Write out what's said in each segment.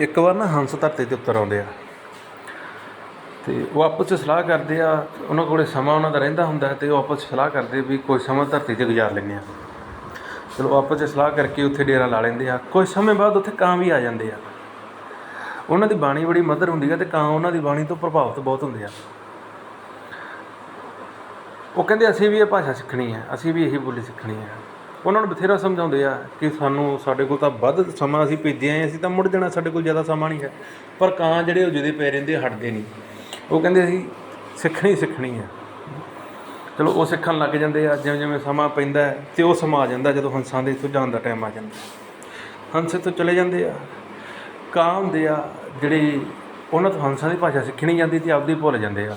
ਇੱਕ ਵਾਰ ਨਾ ਹੰਸ ਧਰਤੀ ਤੇ ਉੱਤਰ ਆਉਂਦੇ ਆ। ਤੇ ਉਹ ਆਪਸ ਵਿੱਚ ਸਲਾਹ ਕਰਦੇ ਆ, ਉਹਨਾਂ ਕੋਲੇ ਸਮਾਂ ਉਹਨਾਂ ਦਾ ਰਹਿੰਦਾ ਹੁੰਦਾ ਹੈ ਤੇ ਉਹ ਆਪਸ ਵਿੱਚ ਸਲਾਹ ਕਰਦੇ ਵੀ ਕੋਈ ਸਮਾਂ ਧਰਤੀ ਤੇ ਗੁਜ਼ਾਰ ਲੈਂਦੇ ਆ। ਚਲੋ ਆਪਸ ਵਿੱਚ ਸਲਾਹ ਕਰਕੇ ਉੱਥੇ ਡੇਰਾ ਲਾ ਲੈਂਦੇ ਆ। ਕੁਝ ਸਮੇਂ ਬਾਅਦ ਉੱਥੇ ਕਾਂ ਵੀ ਆ ਜਾਂਦੇ ਆ। ਉਹਨਾਂ ਦੀ ਬਾਣੀ ਬੜੀ ਮਧੁਰ ਹੁੰਦੀ ਹੈ ਤੇ ਕਾਂ ਉਹਨਾਂ ਦੀ ਬਾਣੀ ਤੋਂ ਪ੍ਰਭਾਵਿਤ ਬਹੁਤ ਹੁੰਦੇ ਆ। ਉਹ ਕਹਿੰਦੇ, ਅਸੀਂ ਵੀ ਇਹ ਭਾਸ਼ਾ ਸਿੱਖਣੀ ਹੈ, ਅਸੀਂ ਵੀ ਇਹੀ ਬੋਲੀ ਸਿੱਖਣੀ ਹੈ। ਉਹਨਾਂ ਨੂੰ ਬਥੇਰਾ ਸਮਝਾਉਂਦੇ ਆ ਕਿ ਸਾਨੂੰ ਸਾਡੇ ਕੋਲ ਤਾਂ ਵੱਧ ਸਮਾਂ ਅਸੀਂ ਭੇਜਿਆ ਆਏ ਅਸੀਂ ਤਾਂ ਮੁੜ ਜਾਣਾ, ਸਾਡੇ ਕੋਲ ਜ਼ਿਆਦਾ ਸਮਾਂ ਨਹੀਂ ਹੈ। ਪਰ ਕਾਂ ਜਿਹੜੇ ਉਹ ਜਿਹਦੇ ਪੈ ਰਹਿੰਦੇ ਹਟਦੇ ਨਹੀਂ। ਉਹ ਕਹਿੰਦੇ ਅਸੀਂ ਸਿੱਖਣੀ ਸਿੱਖਣੀ ਹੈ। ਚਲੋ, ਉਹ ਸਿੱਖਣ ਲੱਗ ਜਾਂਦੇ ਆ, ਜਿਵੇਂ ਜਿਵੇਂ ਸਮਾਂ ਪੈਂਦਾ ਹੈ ਤੇ ਉਹ ਸਮਾਂ ਆ ਜਾਂਦਾ, ਜਦੋਂ ਹੰਸਾਂ ਦੇ ਇੱਥੋਂ ਜਾਣ ਦਾ ਟਾਈਮ ਆ ਜਾਂਦਾ। ਹੰਸ ਇੱਥੋਂ ਚਲੇ ਜਾਂਦੇ ਆ। ਕਾਂ ਹੁੰਦੇ ਆ ਜਿਹੜੇ ਉਹਨਾਂ ਤੋਂ ਹੰਸਾਂ ਦੀ ਭਾਸ਼ਾ ਸਿੱਖਣੀ ਜਾਂਦੀ ਤੇ ਆਪਦੀ ਭੁੱਲ ਜਾਂਦੇ ਆ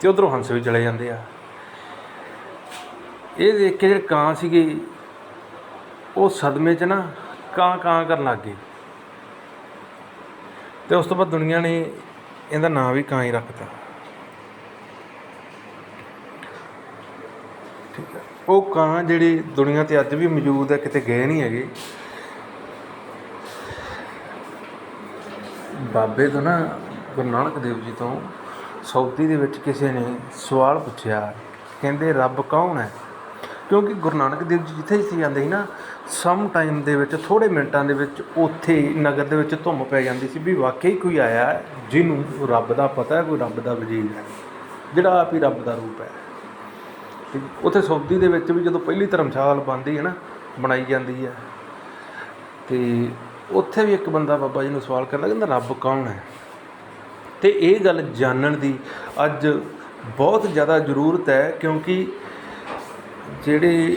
ਤੇ ਉਧਰੋਂ ਹੰਸ ਵੀ ਚਲੇ ਜਾਂਦੇ ਆ। ਇਹ ਦੇਖ ਕੇ ਜਿਹੜੇ ਕਾਂ ਸੀਗੇ ਉਹ ਸਦਮੇ 'ਚ ਨਾ ਕਾਂ ਕਾਂ ਕਰਨ ਲੱਗ ਗਏ ਤੇ ਉਸ ਤੋਂ ਬਾਅਦ ਦੁਨੀਆ ਨੇ ਇਹਦਾ ਨਾਂ ਵੀ ਕਾਂ ਹੀ ਰੱਖਤਾ ਠੀਕ ਹੈ। ਉਹ ਕਾਂ ਜਿਹੜੇ ਦੁਨੀਆ ਤੇ ਅੱਜ ਵੀ ਮੌਜੂਦ ਹੈ, ਕਿਤੇ ਗਏ ਨਹੀਂ ਹੈਗੇ। ਬਾਬੇ ਤੋਂ ਨਾ ਗੁਰੂ ਨਾਨਕ ਦੇਵ ਜੀ ਤੋਂ ਸੌਦੀ ਦੇ ਵਿੱਚ ਕਿਸੇ ਨੇ ਸਵਾਲ ਪੁੱਛਿਆ, ਕਹਿੰਦੇ, ਰੱਬ ਕੌਣ ਹੈ? ਕਿਉਂਕਿ ਗੁਰੂ ਨਾਨਕ ਦੇਵ ਜੀ ਜਿੱਥੇ ਜਿੱਥੇ ਜਾਂਦੇ ਸੀ ਨਾ ਸਮ ਟਾਈਮ ਦੇ ਵਿੱਚ ਥੋੜੇ ਮਿੰਟਾਂ ਦੇ ਵਿੱਚ ਉੱਥੇ ਨਗਰ ਦੇ ਵਿੱਚ ਧੁੰਮ ਪੈ ਜਾਂਦੀ ਸੀ ਵੀ ਵਾਕਈ ਕੋਈ ਆਇਆ ਜਿਹਨੂੰ ਰੱਬ ਦਾ ਪਤਾ ਹੈ, ਕੋਈ ਰੱਬ ਦਾ ਵਜੀਰ ਹੈ, ਜਿਹੜਾ ਆਪ ਹੀ ਰੱਬ ਦਾ ਰੂਪ ਹੈ। ਤੇ ਉੱਥੇ ਸੌਦੀ ਦੇ ਵਿੱਚ ਵੀ ਜਦੋਂ ਪਹਿਲੀ ਧਰਮਸ਼ਾਲ ਬਣਦੀ ਹੈ ਨਾ, ਬਣਾਈ ਜਾਂਦੀ ਹੈ। ਤੇ ਉੱਥੇ ਵੀ ਇੱਕ ਬੰਦਾ ਬਾਬਾ ਜੀ ਨੂੰ ਸਵਾਲ ਕਰਦਾ, ਕਹਿੰਦਾ ਰੱਬ ਕੌਣ ਹੈ? ਤੇ ਇਹ ਗੱਲ ਜਾਣਨ ਦੀ ਅੱਜ ਬਹੁਤ ਜ਼ਿਆਦਾ ਜ਼ਰੂਰਤ ਹੈ, ਕਿਉਂਕਿ ਜਿਹੜੇ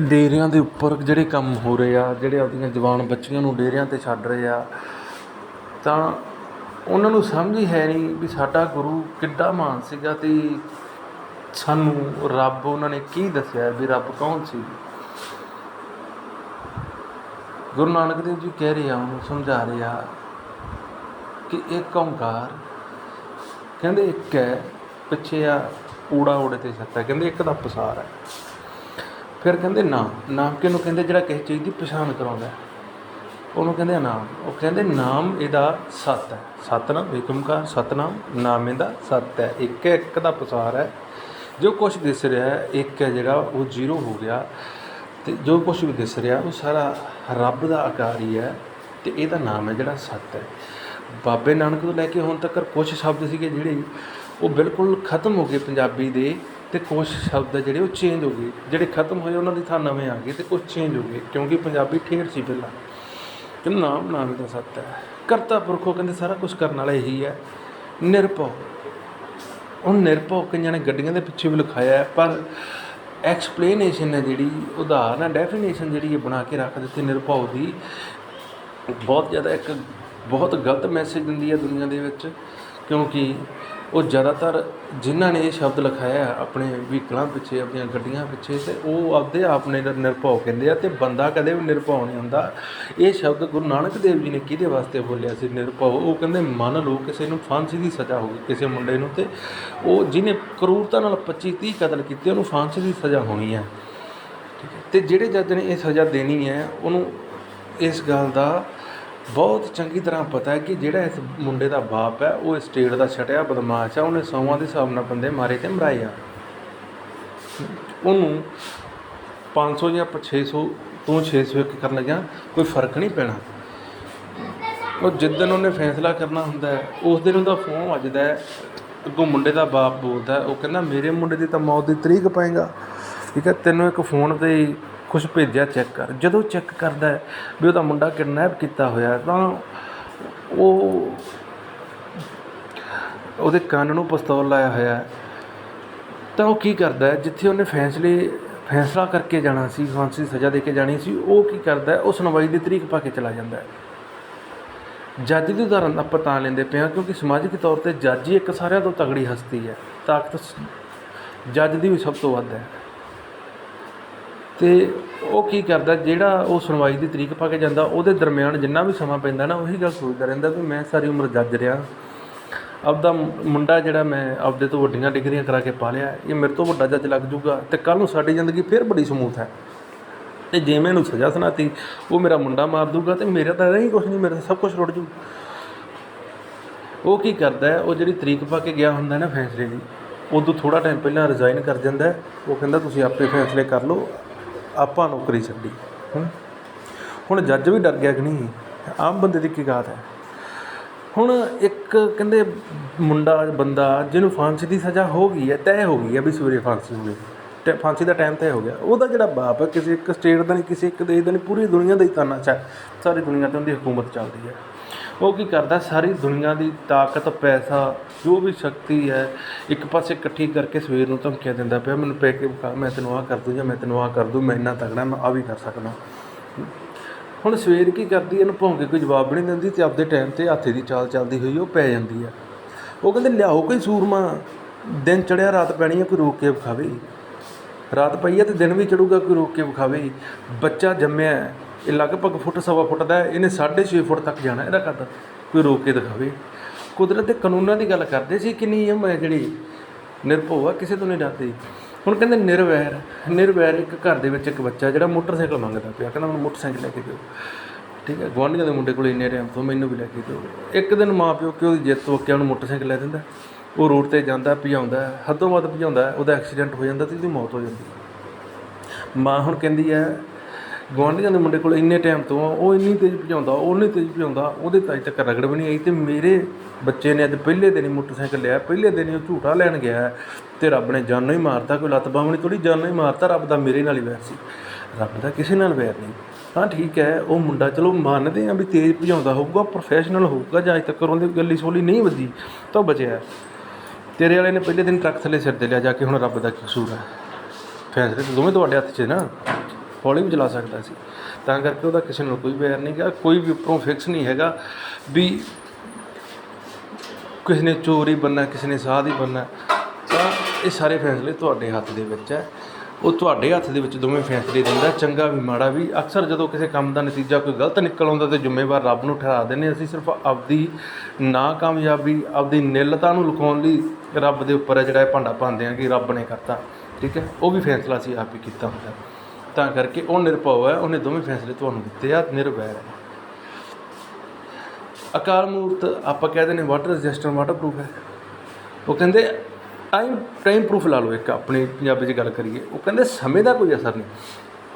ਡੇਰਿਆਂ ਦੇ ਉੱਪਰ ਜਿਹੜੇ ਕੰਮ ਹੋ ਰਹੇ ਆ, ਜਿਹੜੇ ਆਪਦੀਆਂ ਜਵਾਨ ਬੱਚੀਆਂ ਨੂੰ ਡੇਰਿਆਂ ਤੇ ਛੱਡ ਰਹੇ ਆ, ਤਾਂ ਉਹਨਾਂ ਨੂੰ ਸਮਝ ਹੀ ਹੈ ਨਹੀਂ ਵੀ ਸਾਡਾ ਗੁਰੂ ਕਿੱਡਾ ਮਹਾਨ ਸੀਗਾ ਅਤੇ ਸਾਨੂੰ ਰੱਬ ਉਹਨਾਂ ਨੇ ਕੀ ਦੱਸਿਆ ਵੀ ਰੱਬ ਕੌਣ ਸੀ। ਗੁਰੂ ਨਾਨਕ ਦੇਵ ਜੀ ਕਹਿ ਰਹੇ ਆ, ਉਹਨੂੰ ਸਮਝਾ ਰਹੇ ਆ ਕਿ ਇੱਕ ਓੰਕਾਰ, ਕਹਿੰਦੇ ਇੱਕ ਹੈ ਪਿੱਛੇ ਆ ਊੜਾ ਊੜੇ ਤੇ ਸੱਤ ਹੈ ਕਹਿੰਦੇ ਇੱਕ ਦਾ ਪਸਾਰ ਹੈ। ਫਿਰ ਕਹਿੰਦੇ ਨਾਮ ਨਾਮ ਕਿਹਨੂੰ ਕਹਿੰਦੇ ਜਿਹੜਾ ਕਿਸੇ ਚੀਜ਼ ਦੀ ਪਛਾਣ ਕਰਾਉਂਦਾ ਉਹਨੂੰ ਕਹਿੰਦੇ ਨਾਮ। ਉਹ ਕਹਿੰਦੇ ਨਾਮ ਇਹਦਾ ਸਤ ਹੈ। ਸਤਨਾਮ ਏਕ ਸਤਨਾਮ ਨਾਮ ਇਹਦਾ ਸਤ ਹੈ। ਇੱਕ ਹੈ, ਇੱਕ ਦਾ ਪਸਾਰ ਹੈ। ਜੋ ਕੁਝ ਦਿਸ ਰਿਹਾ ਹੈ, ਇੱਕ ਹੈ ਜਿਹੜਾ ਉਹ ਜ਼ੀਰੋ ਹੋ ਗਿਆ। ਤੇ ਜੋ ਕੁਝ ਵੀ ਦਿਸ ਰਿਹਾ, ਉਹ ਸਾਰਾ ਰੱਬ ਦਾ ਆਕਾਰ ਹੀ ਹੈ ਤੇ ਇਹਦਾ ਨਾਮ ਹੈ ਜਿਹੜਾ ਸਤ ਹੈ। ਬਾਬੇ ਨਾਨਕ ਤੋਂ ਲੈ ਕੇ ਹੁਣ ਤੱਕ ਕੁਝ ਸ਼ਬਦ ਸੀਗੇ ਜਿਹੜੇ ਉਹ ਬਿਲਕੁਲ ਖਤਮ ਹੋ ਗਏ ਪੰਜਾਬੀ ਦੇ ਅਤੇ ਕੁਛ ਸ਼ਬਦ ਜਿਹੜੇ ਉਹ ਚੇਂਜ ਹੋ ਗਏ। ਜਿਹੜੇ ਖਤਮ ਹੋਏ ਉਹਨਾਂ ਦੀ ਥਾਂ ਨਵੇਂ ਆ ਗਏ ਅਤੇ ਕੁਛ ਚੇਂਜ ਹੋ ਗਏ ਕਿਉਂਕਿ ਪੰਜਾਬੀ ਠੇਠ ਸੀ ਪਹਿਲਾਂ। ਕਿ ਨਾਮ ਨਾਮ ਦਾ ਸੱਤ ਹੈ। ਕਰਤਾ ਪੁਰਖੋ ਕਹਿੰਦੇ ਸਾਰਾ ਕੁਝ ਕਰਨ ਵਾਲਾ ਇਹੀ ਹੈ। ਨਿਰਭਉ। ਉਹ ਨਿਰਭਉ ਕਈਆਂ ਨੇ ਗੱਡੀਆਂ ਦੇ ਪਿੱਛੇ ਵੀ ਲਿਖਾਇਆ ਪਰ ਐਕਸਪਲੇਨੇਸ਼ਨ ਹੈ ਜਿਹੜੀ, ਉਦਾਹਰਨ ਹੈ ਡੈਫੀਨੇਸ਼ਨ ਜਿਹੜੀ ਇਹ ਬਣਾ ਕੇ ਰੱਖ ਦਿੱਤੀ ਨਿਰਭਉ ਦੀ। ਬਹੁਤ ਜ਼ਿਆਦਾ ਇੱਕ ਬਹੁਤ ਗਲਤ ਮੈਸੇਜ ਦਿੰਦੀ ਹੈ ਦੁਨੀਆ ਦੇ ਵਿੱਚ, ਕਿਉਂਕਿ ਉਹ ਜ਼ਿਆਦਾਤਰ ਜਿਨ੍ਹਾਂ ਨੇ ਇਹ ਸ਼ਬਦ ਲਿਖਾਇਆ ਆਪਣੇ ਵਹੀਕਲਾਂ ਪਿੱਛੇ, ਆਪਣੀਆਂ ਗੱਡੀਆਂ ਪਿੱਛੇ ਅਤੇ ਉਹ ਆਪਦੇ ਆਪ ਨੇ ਨਿਰਭਉ ਕਹਿੰਦੇ ਆ ਅਤੇ ਬੰਦਾ ਕਦੇ ਵੀ ਨਿਰਭਉ ਨਹੀਂ ਹੁੰਦਾ। ਇਹ ਸ਼ਬਦ ਗੁਰੂ ਨਾਨਕ ਦੇਵ ਜੀ ਨੇ ਕਿਹਦੇ ਵਾਸਤੇ ਬੋਲਿਆ ਸੀ, ਨਿਰਭਉ? ਉਹ ਕਹਿੰਦੇ, ਮੰਨ ਲਓ, ਕਿਸੇ ਨੂੰ ਫਾਂਸੀ ਦੀ ਸਜ਼ਾ ਹੋ ਗਈ ਕਿਸੇ ਮੁੰਡੇ ਨੂੰ। ਤੇ ਉਹ ਜਿਹਨੇ ਕਰੂਰਤਾ ਨਾਲ 25 30 ਕਤਲ ਕੀਤੇ, ਉਹਨੂੰ ਫਾਂਸੀ ਦੀ ਸਜ਼ਾ ਹੋਣੀ ਹੈ। ਠੀਕ ਹੈ। ਤੇ ਜਿਹੜੇ ਜੱਜ ਨੇ ਇਹ ਸਜ਼ਾ ਦੇਣੀ ਹੈ, ਉਹਨੂੰ ਇਸ ਗੱਲ ਦਾ ਬਹੁਤ ਚੰਗੀ ਤਰ੍ਹਾਂ ਪਤਾ ਹੈ ਕਿ ਜਿਹੜਾ ਇਸ ਮੁੰਡੇ ਦਾ ਬਾਪ ਹੈ, ਉਹ ਸਟੇਟ ਦਾ ਛਟਿਆ ਬਦਮਾਸ਼ ਹੈ, ਉਹਨੇ ਸੌਵਾਂ ਦੇ ਹਿਸਾਬ ਨਾਲ ਬੰਦੇ ਮਾਰੇ ਤੇ ਮਰਾਏ ਆ। ਉਹਨੂੰ 500 ਜਾਂ 600 ਤੋਂ 600 ਇੱਕ ਕਰਨ ਲੱਗਿਆ ਕੋਈ ਫ਼ਰਕ ਨਹੀਂ ਪੈਣਾ। ਉਹ ਜਿੱਦਨ ਉਹਨੇ ਫੈਸਲਾ ਕਰਨਾ ਹੁੰਦਾ ਉਸ ਦਿਨ ਉਹਦਾ ਫੋਨ ਵੱਜਦਾ ਹੈ, ਅੱਗੋਂ ਮੁੰਡੇ ਦਾ ਬਾਪ ਬੋਲਦਾ ਉਹ ਕਹਿੰਦਾ, ਮੇਰੇ ਮੁੰਡੇ ਦੀ ਤਾਂ ਮੌਤ ਦੀ ਤਰੀਕ ਪਾਏਗਾ। ਠੀਕ ਹੈ, ਤੈਨੂੰ ਇੱਕ ਫੋਨ ਤੇ ਕੁਝ ਭੇਜਿਆ ਚੈੱਕ ਕਰ। ਜਦੋਂ ਚੈੱਕ ਕਰਦਾ ਵੀ ਉਹਦਾ ਮੁੰਡਾ ਕਿਡਨੈਪ ਕੀਤਾ ਹੋਇਆ ਤਾਂ ਉਹ ਉਹਦੇ ਕੰਨ ਨੂੰ ਪਿਸਤੌਲ ਲਾਇਆ ਹੋਇਆ ਤਾਂ ਉਹ ਕੀ ਕਰਦਾ ਜਿੱਥੇ ਉਹਨੇ ਫੈਸਲੇ, ਫੈਸਲਾ ਕਰਕੇ ਜਾਣਾ ਸੀ, ਫਾਂਸੀ ਦੀ ਸਜ਼ਾ ਦੇ ਕੇ ਜਾਣੀ ਸੀ, ਉਹ ਕੀ ਕਰਦਾ ਉਹ ਸੁਣਵਾਈ ਦੀ ਤਰੀਕ ਪਾ ਕੇ ਚਲਾ ਜਾਂਦਾ ਹੈ। ਜੱਜ ਦੀ ਉਦਾਹਰਨ ਆਪਾਂ ਤਾਂ ਲੈਂਦੇ ਪਏ ਹਾਂ, ਕਿਉਂਕਿ ਸਮਾਜਿਕ ਤੌਰ ਤੇ ਜੱਜ ਹੀ ਇੱਕ ਸਾਰਿਆਂ ਤੋਂ ਤਗੜੀ ਹਸਤੀ ਹੈ, ਤਾਕਤ ਜੱਜ ਦੀ ਵੀ ਸਭ ਤੋਂ ਵੱਧ ਹੈ। ਅਤੇ ਉਹ ਕੀ ਕਰਦਾ, ਜਿਹੜਾ ਉਹ ਸੁਣਵਾਈ ਦੀ ਤਰੀਕ ਪਾ ਕੇ ਜਾਂਦਾ, ਉਹਦੇ ਦਰਮਿਆਨ ਜਿੰਨਾ ਵੀ ਸਮਾਂ ਪੈਂਦਾ ਨਾ, ਉਹੀ ਗੱਲ ਸੋਚਦਾ ਰਹਿੰਦਾ ਵੀ ਮੈਂ ਸਾਰੀ ਉਮਰ ਜੱਜ ਰਿਹਾ। ਆਪਦਾ ਮੁੰਡਾ ਜਿਹੜਾ ਮੈਂ ਆਪਦੇ ਤੋਂ ਵੱਡੀਆਂ ਡਿਗਰੀਆਂ ਕਰਾ ਕੇ ਪਾਲਿਆ ਇਹ ਮੇਰੇ ਤੋਂ ਵੱਡਾ ਜੱਜ ਲੱਗ ਜੂਗਾ ਤੇ ਕੱਲ ਨੂੰ ਸਾਡੀ ਜ਼ਿੰਦਗੀ ਫਿਰ ਬੜੀ ਸਮੂਥ ਹੈ। ਤੇ ਜੇ ਮੈਂ ਇਹਨੂੰ ਸਜ਼ਾ ਸੁਣਾਤੀ, ਉਹ ਮੇਰਾ ਮੁੰਡਾ ਮਾਰ ਦੂਗਾ ਤੇ ਮੇਰਾ ਤਾਂ ਨਹੀਂ ਕੁਝ ਨਹੀਂ, ਮੇਰਾ ਤਾਂ ਸਭ ਕੁਝ ਰੁੜ ਜੂ। ਉਹ ਕੀ ਕਰਦਾ ਉਹ ਜਿਹੜੀ ਤਰੀਕ ਪਾ ਕੇ ਗਿਆ ਹੁੰਦਾ ਨਾ ਫੈਸਲੇ ਦੀ, ਉਦੋਂ ਥੋੜਾ ਟਾਈਮ ਪਹਿਲਾਂ ਰਿਜ਼ਾਈਨ ਕਰ ਜਾਂਦਾ ਉਹ ਕਹਿੰਦਾ, ਤੁਸੀਂ ਆਪੇ ਫੈਸਲੇ ਕਰ ਲਓ ਆਪਾਂ ਨੌਕਰੀ ਛੱਡੀ। ਹੁਣ ਜੱਜ ਵੀ ਡਰ ਗਿਆ ਕਿ ਨਹੀਂ, ਆਮ ਬੰਦੇ ਦੀ ਕੀ ਗਾਤ ਹੈ? ਹੁਣ ਇੱਕ ਕਹਿੰਦੇ ਮੁੰਡਾ, ਬੰਦਾ ਜਿਹਨੂੰ ਫਾਂਸੀ ਦੀ ਸਜ਼ਾ ਹੋ ਗਈ ਹੈ, ਤੈਅ ਹੋ ਗਈ ਹੈ ਵੀ ਸਵੇਰੇ ਫਾਂਸੀ ਹੋਣੀ ਤੇ ਫਾਂਸੀ ਦਾ ਟਾਈਮ ਤੈਅ ਹੋ ਗਿਆ। ਉਹਦਾ ਜਿਹੜਾ ਬਾਪ ਹੈ, ਕਿਸੇ ਇੱਕ ਸਟੇਟ ਦਾ ਨਹੀਂ, ਕਿਸੇ ਇੱਕ ਦੇਸ਼ ਦਾ ਨਹੀਂ, ਪੂਰੀ ਦੁਨੀਆ ਦਾ ਹੀ ਤਾਨਾਸ਼ਾਹ ਹੈ ਸਾਰੀ ਦੁਨੀਆ ਤੇ ਉਹਦੀ ਹਕੂਮਤ ਚੱਲਦੀ ਹੈ। ਉਹ ਕੀ ਕਰਦਾ, ਸਾਰੀ ਦੁਨੀਆ ਦੀ ਤਾਕਤ, ਪੈਸਾ, ਜੋ ਵੀ ਸ਼ਕਤੀ ਹੈ, ਇੱਕ ਪਾਸੇ ਇਕੱਠੀ ਕਰਕੇ ਸਵੇਰ ਨੂੰ ਧਮਕੀਆਂ ਦਿੰਦਾ ਪਿਆ, ਮੈਨੂੰ ਪੈ ਕੇ ਵਿਖਾ ਮੈਂ ਤੈਨੂੰ ਆਹ ਕਰ ਦੂੰ ਜਾਂ ਮੈਂ ਤੈਨੂੰ ਆਹ ਕਰ ਦੂੰ, ਮੈਂ ਇੰਨਾ ਤਗੜਾ ਮੈਂ ਆ ਵੀ ਕਰ ਸਕਦਾ। ਹੁਣ ਸਵੇਰ ਕੀ ਕਰਦੀ, ਇਹਨੂੰ ਭੌਂਕੇ ਕੋਈ ਜਵਾਬ ਵੀ ਨਹੀਂ ਦਿੰਦੀ ਤੇ ਆਪਦੇ ਟਾਈਮ ਤੇ ਹਾਥੇ ਦੀ ਚਾਲ ਚੱਲਦੀ ਹੋਈ ਉਹ ਪੈ ਜਾਂਦੀ ਹੈ ਉਹ ਕਹਿੰਦੇ, ਲਿਆਓ ਕੋਈ ਸੂਰਮਾ, ਦਿਨ ਚੜਿਆ, ਰਾਤ ਪੈਣੀ ਹੈ ਕੋਈ ਰੋਕ ਕੇ ਵਿਖਾਵੇ। ਰਾਤ ਪਈ ਹੈ ਤੇ ਦਿਨ ਵੀ ਚੜੂਗਾ, ਕੋਈ ਰੋਕ ਕੇ ਵਿਖਾਵੇ। ਬੱਚਾ ਜੰਮਿਆ ਇਹ ਲਗਭਗ ਫੁੱਟ ਸਵਾ ਫੁੱਟ ਦਾ ਹੈ, ਇਹਨੇ 6.5 ਫੁੱਟ ਤੱਕ ਜਾਣਾ ਇਹਦਾ ਕੱਦ ਕੋਈ ਰੋਕ ਕੇ ਦਿਖਾਵੇ। ਕੁਦਰਤ ਦੇ ਕਾਨੂੰਨਾਂ ਦੀ ਗੱਲ ਕਰਦੇ ਸੀ ਕਿ ਨਿਯਮ ਹੈ ਜਿਹੜੀ ਨਿਰਭਉ ਆ ਕਿਸੇ ਤੋਂ ਨਹੀਂ ਡਰਦੀ। ਹੁਣ ਕਹਿੰਦੇ ਨਿਰਵੈਰ ਨਿਰਵੈਰ ਇੱਕ ਘਰ ਦੇ ਵਿੱਚ ਇੱਕ ਬੱਚਾ ਜਿਹੜਾ ਮੋਟਰਸਾਈਕਲ ਮੰਗਦਾ ਪਿਆ ਕਹਿੰਦਾ ਮੈਨੂੰ ਮੋਟਰਸਾਈਕਲ ਲੈ ਕੇ ਦਿਓ। ਠੀਕ ਹੈ ਗੁਆਂਢੀਆਂ ਦੇ ਮੁੰਡੇ ਕੋਲ ਇੰਨੇ ਟਾਈਮ ਤੋਂ ਮੈਨੂੰ ਵੀ ਲੈ ਕੇ ਦਿਓ। ਇੱਕ ਦਿਨ ਮਾਂ ਪਿਓ ਕਿ ਉਹਦੀ ਜਿੱਤ ਤੋਂ ਕੇ ਉਹਨੂੰ ਮੋਟਰਸਾਈਕਲ ਲੈ ਦਿੰਦਾ। ਉਹ ਰੋਡ ਤੇ ਜਾਂਦਾ ਭਜਾਉਂਦਾ ਹੱਦੋਂ ਵੱਧ ਭਜਾਉਂਦਾ ਉਹਦਾ ਐਕਸੀਡੈਂਟ ਹੋ ਜਾਂਦਾ ਤੇ ਉਹਦੀ ਮੌਤ ਹੋ ਜਾਂਦੀ। ਮਾਂ ਹੁਣ ਕਹਿੰਦੀ ਹੈ ਗੁਆਂਢੀਆਂ ਦੇ ਮੁੰਡੇ ਕੋਲ ਇੰਨੇ ਟਾਈਮ ਤੋਂ ਆ, ਉਹ ਇੰਨੀ ਤੇਜ਼ ਭਜਾਉਂਦਾ ਉਹ ਇੰਨੀ ਤੇਜ਼ ਭਜਾਉਂਦਾ ਉਹਦੇ ਤਾਂ ਅਜੇ ਤੱਕ ਰਗੜ ਵੀ ਨਹੀਂ ਆਈ ਤੇ ਮੇਰੇ ਬੱਚੇ ਨੇ ਅੱਜ ਪਹਿਲੇ ਦਿਨ ਹੀ ਮੋਟਰਸਾਈਕਲ ਲਿਆ ਪਹਿਲੇ ਦਿਨ ਹੀ ਉਹ ਝੂਟਾ ਲੈਣ ਗਿਆ ਹੈ ਤੇ ਰੱਬ ਨੇ ਜਾਨੋਂ ਹੀ ਮਾਰਤਾ ਕੋਈ ਲੱਤ ਬਾਹਮਣੀ ਥੋੜੀ ਜਾਨੋਂ ਹੀ ਮਾਰਤਾ ਰੱਬ ਦਾ ਮੇਰੇ ਨਾਲ ਹੀ ਵੈਰ ਸੀ। ਰੱਬ ਦਾ ਕਿਸੇ ਨਾਲ ਵੈਰ ਨਹੀਂ। ਹਾਂ ਠੀਕ ਹੈ ਉਹ ਮੁੰਡਾ ਚਲੋ ਮੰਨਦੇ ਆ ਵੀ ਤੇਜ਼ ਭਜਾਉਂਦਾ ਹੋਊਗਾ ਪ੍ਰੋਫੈਸ਼ਨਲ ਹੋਊਗਾ ਜਾਂ ਅਜੇ ਤੱਕ ਉਹਦੀ ਗੱਲੀ ਸੋਲੀ ਨਹੀਂ ਵੱਜੀ ਤਾਂ ਉਹ ਬਚਿਆ ਤੇਰੇ ਵਾਲੇ ਨੇ ਪਹਿਲੇ ਦਿਨ ਟਰੱਕ ਥੱਲੇ ਸਿਰ ਤੇ ਲਿਆ ਜਾ ਕੇ ਹੁਣ ਰੱਬ ਦਾ ਕੀ ਕਸੂਰ ਹੈ। ਫੈਸਲੇ ਤਾਂ ਦੋਵੇਂ ਤੁਹਾਡੇ ਹੱਥ 'ਚ ਨਾ। ਹੌਲੀ ਵੀ ਚਲਾ ਸਕਦਾ ਸੀ। ਤਾਂ ਕਰਕੇ ਉਹਦਾ ਕਿਸੇ ਨਾਲ ਕੋਈ ਵੈਰ ਨਹੀਂ ਗਾ ਕੋਈ ਵੀ ਉੱਪਰੋਂ ਫਿਕਸ ਨਹੀਂ ਹੈਗਾ ਵੀ ਕਿਸੇ ਨੇ ਚੋਰੀ ਬੰਨਾ ਕਿਸੇ ਨੇ ਸਾਧ ਹੀ ਬੰਨਾ ਤਾਂ ਇਹ ਸਾਰੇ ਫੈਸਲੇ ਤੁਹਾਡੇ ਹੱਥ ਦੇ ਵਿੱਚ ਹੈ। ਉਹ ਤੁਹਾਡੇ ਹੱਥ ਦੇ ਵਿੱਚ ਦੋਵੇਂ ਫੈਸਲੇ ਦਿੰਦਾ, ਚੰਗਾ ਵੀ ਮਾੜਾ ਵੀ। ਅਕਸਰ ਜਦੋਂ ਕਿਸੇ ਕੰਮ ਦਾ ਨਤੀਜਾ ਕੋਈ ਗਲਤ ਨਿਕਲ ਆਉਂਦਾ ਤੇ ਜ਼ਿੰਮੇਵਾਰ ਰੱਬ ਨੂੰ ਠਹਿਰਾ ਦਿੰਦੇ ਅਸੀਂ ਸਿਰਫ ਆਪਦੀ ਨਾਕਾਮਯਾਬੀ, ਆਪਦੀ ਨਿਲਤਾ ਨੂੰ ਲੁਕਾਉਣ ਲਈ ਰੱਬ ਦੇ ਉੱਪਰ ਹੈ ਜਿਹੜਾ ਇਹ ਭਾਂਡਾ ਪਾਉਂਦੇ ਆ ਕਿ ਰੱਬ ਨੇ ਕਰਤਾ। ਠੀਕ ਹੈ? ਉਹ ਵੀ ਫੈਸਲਾ ਅਸੀਂ ਆਪ ਹੀ ਕੀਤਾ ਹੁੰਦਾ। ਤਾਂ ਕਰਕੇ ਉਹ ਨਿਰਭਉ ਹੈ, ਉਹਨੇ ਦੋਵੇਂ ਫੈਸਲੇ ਤੁਹਾਨੂੰ ਦਿੱਤੇ ਆ, ਨਿਰਭੈ ਹੈ। ਅਕਾਲ ਮੂਰਤ, ਆਪਾਂ ਕਹਿੰਦੇ ਨੇ ਵਾਟਰ ਰੈਜ਼ਿਸਟੈਂਟ ਵਾਟਰਪ੍ਰੂਫ ਹੈ। ਉਹ ਕਹਿੰਦੇ ਟਾਈਮ ਟਾਈਮ ਪ੍ਰੂਫ ਲਾ ਲਓ ਇੱਕ, ਆਪਣੇ ਪੰਜਾਬੀ 'ਚ ਗੱਲ ਕਰੀਏ। ਉਹ ਕਹਿੰਦੇ, ਸਮੇਂ ਦਾ ਕੋਈ ਅਸਰ ਨਹੀਂ।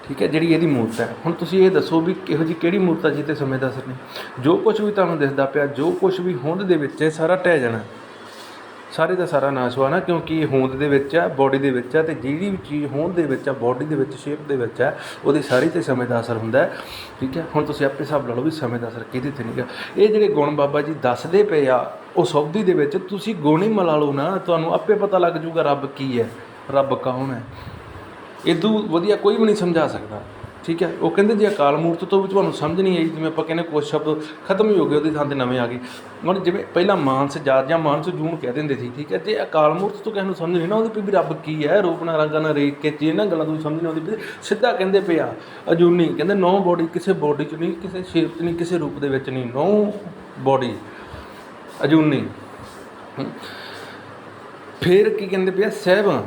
ਠੀਕ ਹੈ, ਜਿਹੜੀ ਇਹਦੀ ਮੂਰਤ ਹੈ। ਹੁਣ ਤੁਸੀਂ ਇਹ ਦੱਸੋ ਵੀ ਕਿਹੋ ਜੀ ਕਿਹੜੀ ਮੂਰਤ ਹੈ ਜਿਹਤੇ ਸਮੇਂ ਦਾ ਅਸਰ ਨਹੀਂ? ਜੋ ਕੁਝ ਵੀ ਤੁਹਾਨੂੰ ਦਿਸਦਾ ਪਿਆ, ਜੋ ਕੁਝ ਵੀ ਹੋਂਦ ਦੇ ਵਿੱਚ ਹੈ ਸਾਰਾ ਟਹਿ ਜਾਣਾ। ਸਾਰੇ ਦਾ ਸਾਰਾ ਨਾਸ਼ ਹੋਣਾ, ਕਿਉਂਕਿ ਇਹ ਹੋਂਦ ਦੇ ਵਿੱਚ ਹੈ ਬਾਡੀ ਦੇ ਵਿੱਚ ਆ, ਤੇ ਜਿਹੜੀ ਵੀ ਚੀਜ਼ ਹੋਂਦ ਦੇ ਵਿੱਚ ਆ ਬਾਡੀ ਦੇ ਵਿੱਚ ਸ਼ੇਪ ਦੇ ਵਿੱਚ ਹੈ ਉਹਦੇ ਸਾਰੀ ਤੇ ਸਮੇਂ ਦਾ ਅਸਰ ਹੁੰਦਾ ਠੀਕ ਹੈ? ਹੁਣ ਤੁਸੀਂ ਆਪਣੇ ਹਿਸਾਬ ਲਾ ਲਓ ਵੀ ਸਮੇਂ ਦਾ ਅਸਰ ਕਿਹਦੇ ਤੇ ਨਹੀਂਗਾ ਇਹ ਜਿਹੜੇ ਗੁਣ ਬਾਬਾ ਜੀ ਦੱਸਦੇ ਪਏ ਆ, ਉਹ ਸੌਦੀ ਦੇ ਵਿੱਚ ਤੁਸੀਂ ਗੁਣ ਹੀ ਮਿਲਾ ਲਓ ਨਾ, ਤੁਹਾਨੂੰ ਆਪੇ ਪਤਾ ਲੱਗ ਜਾਊਗਾ ਰੱਬ ਕੀ ਹੈ, ਰੱਬ ਕੌਣ ਹੈ। ਇਦੋਂ ਵਧੀਆ ਕੋਈ ਵੀ ਨਹੀਂ ਸਮਝਾ ਸਕਦਾ। ਠੀਕ ਹੈ? ਉਹ ਕਹਿੰਦੇ ਜੇ ਅਕਾਲ ਮੂਰਤ ਤੋਂ ਵੀ ਤੁਹਾਨੂੰ ਸਮਝ ਨਹੀਂ ਆਈ, ਜਿਵੇਂ ਆਪਾਂ ਕਹਿੰਦੇ ਕੁਛ ਸ਼ਬਦ ਖਤਮ ਹੀ ਹੋ ਗਏ, ਉਹਦੀ ਥਾਂ ਤੇ ਨਵੇਂ ਆ ਗਏ। ਹੁਣ ਜਿਵੇਂ ਪਹਿਲਾਂ ਮਾਨਸ ਜਾਤ ਜਾਂ ਮਾਨਸ ਜੂਨ ਕਹਿ ਦਿੰਦੇ ਸੀ, ਠੀਕ ਹੈ? ਜੇ ਅਕਾਲ ਮੂਰਤ ਤੋਂ ਕਿਸੇ ਨੂੰ ਸਮਝ ਨਹੀਂ ਨਾ ਉਹਦੀ ਵੀ ਰੱਬ ਕੀ ਹੈ? ਰੂਪ ਨਾਲ ਰੰਗਾਂ ਨਾਲ ਰੇਖ ਕੇ ਚੀਜ਼ ਨਾ ਗੱਲਾਂ ਤੋਂ ਸਮਝ ਨਹੀਂ ਆਉਂਦੀ ਵੀ ਸਿੱਧਾ ਕਹਿੰਦੇ ਪਿਆ ਅਜੂਨੀ। ਕਹਿੰਦੇ ਨੌ ਬੋਡੀ ਕਿਸੇ ਬੋਡੀ 'ਚ ਨਹੀਂ, ਕਿਸੇ ਸ਼ੇਪ 'ਚ ਨਹੀਂ, ਕਿਸੇ ਰੂਪ ਦੇ ਵਿੱਚ ਨਹੀਂ। ਨੌ ਬੋਡੀ ਅਜੂਨੀ। ਫਿਰ ਕੀ ਕਹਿੰਦੇ ਪਿਆ ਸਹਿਬਾਂ।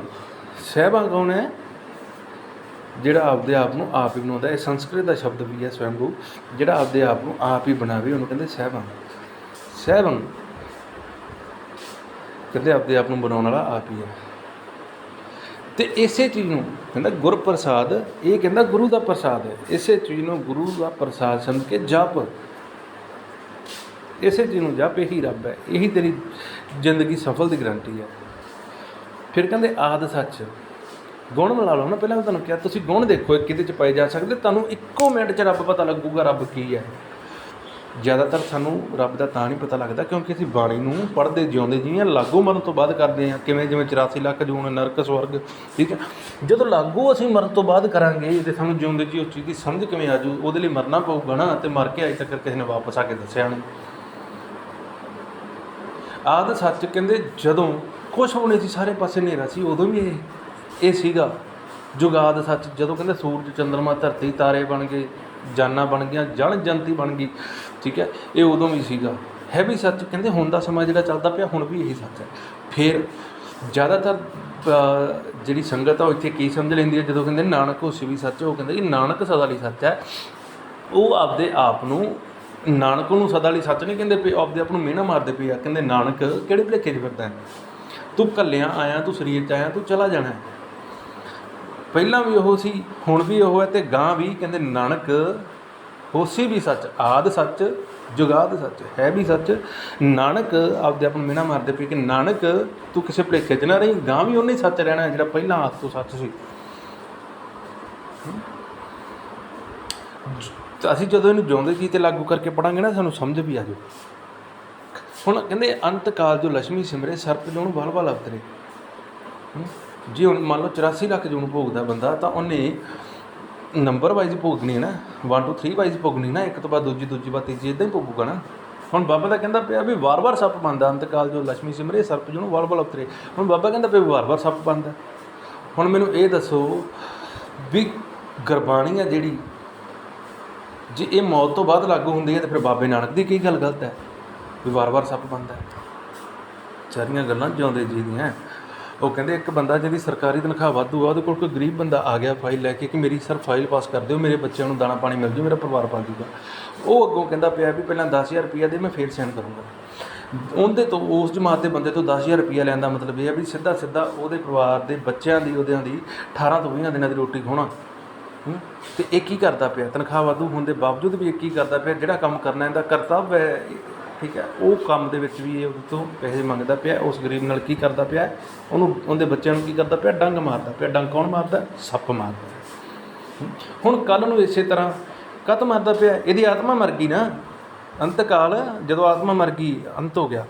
ਸਹਿਬਾਂ ਕੌਣ ਹੈ? ਜਿਹੜਾ ਆਪਦੇ ਆਪ ਨੂੰ ਆਪ ਹੀ ਬਣਾਉਂਦਾ ਇਹ ਸੰਸਕ੍ਰਿਤ ਦਾ ਸ਼ਬਦ ਵੀ ਹੈ ਸਵੈੰਭੂ। ਜਿਹੜਾ ਆਪਦੇ ਆਪ ਨੂੰ ਆਪ ਹੀ ਬਣਾਵੇ, ਉਹਨੂੰ ਕਹਿੰਦੇ ਸਹਿਬਾਂ। ਸਹਿਬਾਂ ਕਹਿੰਦੇ ਆਪਦੇ ਆਪ ਨੂੰ ਬਣਾਉਣ ਵਾਲਾ ਆਪ ਹੀ ਹੈ। ਤੇ ਇਸੇ ਚੀਜ਼ ਨੂੰ ਕਹਿੰਦਾ ਗੁਰ ਪ੍ਰਸਾਦ ਇਹ ਕਹਿੰਦਾ ਗੁਰੂ ਦਾ ਪ੍ਰਸਾਦ ਹੈ। ਇਸੇ ਚੀਜ਼ ਨੂੰ ਗੁਰੂ ਦਾ ਪ੍ਰਸਾਦ ਸਮਝ ਕੇ ਜਪ। ਇਸੇ ਚੀਜ਼ ਨੂੰ ਜਪ, ਇਹੀ ਰੱਬ ਹੈ। ਇਹੀ ਤੇਰੀ ਜ਼ਿੰਦਗੀ ਸਫਲ ਦੀ ਗਰੰਟੀ ਹੈ। ਫਿਰ ਕਹਿੰਦੇ ਆਦ ਸੱਚ। ਗੁਣ ਮਿਲਾ ਲਓ ਨਾ, ਪਹਿਲਾਂ ਮੈਂ ਤੁਹਾਨੂੰ ਕਿਹਾ, ਤੁਸੀਂ ਗੁਣ ਦੇਖੋ ਇਹ ਕਿਹਦੇ ਚ ਪਾਏ ਜਾ ਸਕਦੇ, ਤੁਹਾਨੂੰ ਇੱਕੋ ਮਿੰਟ ਚ ਰੱਬ ਪਤਾ ਲੱਗੂਗਾ ਰੱਬ ਕੀ ਹੈ। ਜ਼ਿਆਦਾਤਰ ਸਾਨੂੰ ਰੱਬ ਦਾ ਤਾਂ ਨਹੀਂ ਪਤਾ ਲੱਗਦਾ, ਕਿਉਂਕਿ ਅਸੀਂ ਬਾਣੀ ਨੂੰ ਪੜ੍ਹਦੇ ਜਿਉਂਦੇ ਜਿਵੇਂ ਲਾਗੂ ਮਰਨ ਤੋਂ ਬਾਅਦ ਕਰਦੇ ਹਾਂ, ਕਿਵੇਂ ਜਿਵੇਂ 84 ਲੱਖ ਜੂਨ, ਨਰਕ, ਸਵਰਗ, ਠੀਕ ਹੈ। ਜਦੋਂ ਲਾਗੂ ਅਸੀਂ ਮਰਨ ਤੋਂ ਬਾਅਦ ਕਰਾਂਗੇ ਤੇ ਸਾਨੂੰ ਜਿਉਂਦੇ ਜੀ, ਉਸ ਚੀਜ਼ ਦੀ ਸਮਝ ਕਿਵੇਂ ਆਜੂ ਉਹਦੇ ਲਈ ਮਰਨਾ ਪਊਗਾ ਨਾ, ਤੇ ਮਰ ਕੇ ਅਜੇ ਤੱਕ ਕਿਸੇ ਨੇ ਵਾਪਸ ਆ ਕੇ ਦੱਸਿਆ ਨਹੀਂ। ਆਦ ਸੱਚ ਕਹਿੰਦੇ, ਜਦੋਂ ਕੁਛ ਹੋਣੇ ਸੀ, ਸਾਰੇ ਪਾਸੇ ਹਨੇਰਾ ਸੀ, ਉਦੋਂ ਵੀ ਇਹ ਇਹ ਸੀਗਾ। ਜੁਗਾਦ ਸੱਚ, ਜਦੋਂ ਕਹਿੰਦੇ ਸੂਰਜ, ਚੰਦਰਮਾ, ਧਰਤੀ, ਤਾਰੇ ਬਣ ਗਏ, ਜਾਨਾਂ ਬਣ ਗਈਆਂ ਜਣ ਜੰਤੀ ਬਣ ਗਈ, ਠੀਕ ਹੈ, ਇਹ ਉਦੋਂ ਵੀ ਸੀਗਾ। ਹੈ ਵੀ ਸੱਚ, ਕਹਿੰਦੇ ਹੁਣ ਦਾ ਸਮਾਂ ਜਿਹੜਾ ਚੱਲਦਾ ਪਿਆ, ਹੁਣ ਵੀ ਇਹੀ ਸੱਚ ਹੈ। ਫਿਰ ਜ਼ਿਆਦਾਤਰ ਜਿਹੜੀ ਸੰਗਤ ਆ, ਉਹ ਇੱਥੇ ਕੀ ਸਮਝ ਲੈਂਦੀ ਹੈ? ਜਦੋਂ ਕਹਿੰਦੇ ਨਾਨਕ ਹੋਸੀ ਵੀ ਸੱਚ, ਉਹ ਕਹਿੰਦੇ ਕਿ ਨਾਨਕ ਸਦਾ ਲਈ ਸੱਚ ਹੈ। ਉਹ ਆਪਦੇ ਆਪ ਨੂੰ, ਨਾਨਕ ਨੂੰ ਸਦਾ ਲਈ ਸੱਚ ਨਹੀਂ ਕਹਿੰਦੇ ਪਏ ਆਪਦੇ ਆਪ ਨੂੰ ਮਿਹਣਾ ਮਾਰਦੇ ਪਏ ਆ। ਕਹਿੰਦੇ ਨਾਨਕ ਕਿਹੜੇ ਭਲੇਖੇ 'ਚ ਫਿਰਦਾ ਤੂੰ ਕੱਲਿਆਂ ਆਇਆ, ਤੂੰ ਸਰੀਰ 'ਚ ਆਇਆ, ਤੂੰ ਚਲਾ ਜਾਣਾ ਪਹਿਲਾਂ ਵੀ ਉਹ ਸੀ, ਹੁਣ ਵੀ ਉਹ ਹੈ ਤੇ ਗਾਂ ਵੀ ਕਹਿੰਦੇ ਨਾਨਕ ਹੋਸੀ ਵੀ ਸੱਚ, ਆਦ ਸੱਚ, ਜੁਗਾਦ ਸੱਚ, ਹੈ ਵੀ ਸੱਚ। ਨਾਨਕ, ਆਪਦੇ ਆਪ ਨੂੰ ਮਿਹਣਾ ਮਾਰਦੇ ਪਏ ਕਿ ਨਾਨਕ, ਤੂੰ ਕਿਸੇ ਭਲੇਖੇ 'ਚ ਨਾ ਰਹੀ, ਗਾਂ ਵੀ ਉਹਨੇ ਸੱਚ ਰਹਿਣਾ ਜਿਹੜਾ ਪਹਿਲਾਂ ਆਸ ਤੋਂ ਸੱਚ ਸੀ। ਅਸੀਂ ਜਦੋਂ ਇਹਨੂੰ ਜਿਉਂਦੇ ਜੀ ਤੇ ਲਾਗੂ ਕਰਕੇ ਪੜਾਂਗੇ ਨਾ, ਸਾਨੂੰ ਸਮਝ ਵੀ ਆ ਜਾਊ। ਹੁਣ ਕਹਿੰਦੇ ਅੰਤ ਕਾਲ ਜੋ ਲక్ష్ਮੀ ਸਿਮਰੇ, ਸਰਪ ਜੋਨ ਬਲ ਬਲ ਅਵਤਰੇ ਜੇ ਹੁਣ ਮੰਨ ਲਓ 84 ਲੱਖ ਜੂਨ ਭੋਗਦਾ ਬੰਦਾ, ਤਾਂ ਉਹਨੇ ਨੰਬਰ ਵਾਈਜ਼ ਭੋਗਣੀ ਹੈ ਨਾ 1 2 3 ਵਾਈਜ਼ ਭੋਗਣੀ ਨਾ, ਇੱਕ ਤੋਂ ਬਾਅਦ ਦੂਜੀ ਦੂਜੀ ਬਾਅਦ ਤੀਜੀ ਇਦਾਂ ਹੀ ਭੋਗੂਗਾ ਨਾ। ਹੁਣ ਬਾਬਾ ਦਾ ਕਹਿੰਦਾ ਪਿਆ ਵੀ ਵਾਰ-ਵਾਰ ਸੱਪ ਬੰਦਾ ਅੰਤਕਾਲ ਜੋ ਲక్ష్ਮੀ ਸਿਮਰੇ, ਸਰਪ ਜੋਨ ਬਲ ਬਲ ਅਵਤਰੇ ਹੁਣ ਬਾਬਾ ਕਹਿੰਦਾ ਪਿਆ ਵੀ ਵਾਰ-ਵਾਰ ਸੱਪ ਬੰਦਾ ਹੁਣ ਮੈਨੂੰ ਇਹ ਦੱਸੋ ਵੀ ਗੁਰਬਾਣੀ ਆ ਜਿਹੜੀ, ਜੇ ਇਹ ਮੌਤ ਤੋਂ ਬਾਅਦ ਲਾਗੂ ਹੁੰਦੀ ਹੈ, ਤਾਂ ਫਿਰ ਬਾਬੇ ਨਾਨਕ ਦੀ ਕੀ ਗੱਲ ਗਲਤ ਹੈ? ਵੀ ਵਾਰ-ਵਾਰ ਸੱਪ ਬੰਦਾ ਹੈ। ਸਾਰੀਆਂ ਗੱਲਾਂ ਜਿਉਂਦੇ ਜੀ ਦੀਆਂ। ਉਹ ਕਹਿੰਦੇ ਇੱਕ ਬੰਦਾ ਜਿਹਦੀ ਸਰਕਾਰੀ ਤਨਖਾਹ ਵਾਧੂ ਆ, ਉਹਦੇ ਕੋਲ ਕੋਈ ਗਰੀਬ ਬੰਦਾ ਆ ਗਿਆ ਫਾਈਲ ਲੈ ਕੇ ਕਿ ਮੇਰੀ ਸਰ ਫਾਈਲ ਪਾਸ ਕਰ ਦਿਓ, ਮੇਰੇ ਬੱਚਿਆਂ ਨੂੰ ਦਾਣਾ ਪਾਣੀ ਮਿਲ ਜੂ, ਮੇਰਾ ਪਰਿਵਾਰ ਪਲ ਜੂਗਾ। ਉਹ ਅੱਗੋਂ ਕਹਿੰਦਾ ਪਿਆ ਵੀ ਪਹਿਲਾਂ 10000 ਰੁਪਇਆ ਦੇ ਮੈਂ ਫੇਰ ਸੈਂਡ ਕਰੂੰਗਾ। ਉਹਦੇ ਤੋਂ, ਉਸ ਜਮਾਤ ਦੇ ਬੰਦੇ ਤੋਂ 10000 ਰੁਪਇਆ ਲੈਣ ਦਾ ਮਤਲਬ ਇਹ ਆ ਵੀ ਸਿੱਧਾ ਸਿੱਧਾ ਉਹਦੇ ਪਰਿਵਾਰ ਦੇ ਬੱਚਿਆਂ ਦੀ, ਉਹਦਿਆਂ ਦੀ 18 ਤੋਂ 20 ਦਿਨਾਂ ਦੀ ਰੋਟੀ ਖੋਣਾ ਹੂੰ? ਤੇ ਇਹ ਕੀ ਕਰਦਾ ਪਿਆ? ਤਨਖਾਹ ਵਾਧੂ ਹੋਣ ਦੇ ਬਾਵਜੂਦ ਵੀ ਇਹ ਕੀ ਕਰਦਾ ਪਿਆ? ਜਿਹੜਾ ਕੰਮ ਕਰਨਾ ਇਹਦਾ ਕਰਤੱਵ ਹੈ ਠੀਕ ਹੈ, ਉਹ ਕੰਮ ਦੇ ਵਿੱਚ ਵੀ ਇਹ ਉਹਦੇ ਤੋਂ ਪੈਸੇ ਮੰਗਦਾ ਪਿਆ, ਉਸ ਗਰੀਬ ਨਾਲ ਕੀ ਕਰਦਾ ਪਿਆ, ਉਹਨੂੰ, ਉਹਦੇ ਬੱਚਿਆਂ ਨੂੰ ਕੀ ਕਰਦਾ ਪਿਆ, ਡੰਗ ਮਾਰਦਾ ਪਿਆ। ਡੰਗ ਕੌਣ ਮਾਰਦਾ? ਸੱਪ ਮਾਰਦਾ ਹੁਣ ਕੱਲ ਨੂੰ ਇਸੇ ਤਰ੍ਹਾਂ ਕਤ ਮਾਰਦਾ ਪਿਆ, ਇਹਦੀ ਆਤਮਾ ਮਰ ਗਈ ਨਾ। ਅੰਤਕਾਲ, ਜਦੋਂ ਆਤਮਾ ਮਰ ਗਈ, ਅੰਤ ਹੋ ਗਿਆ।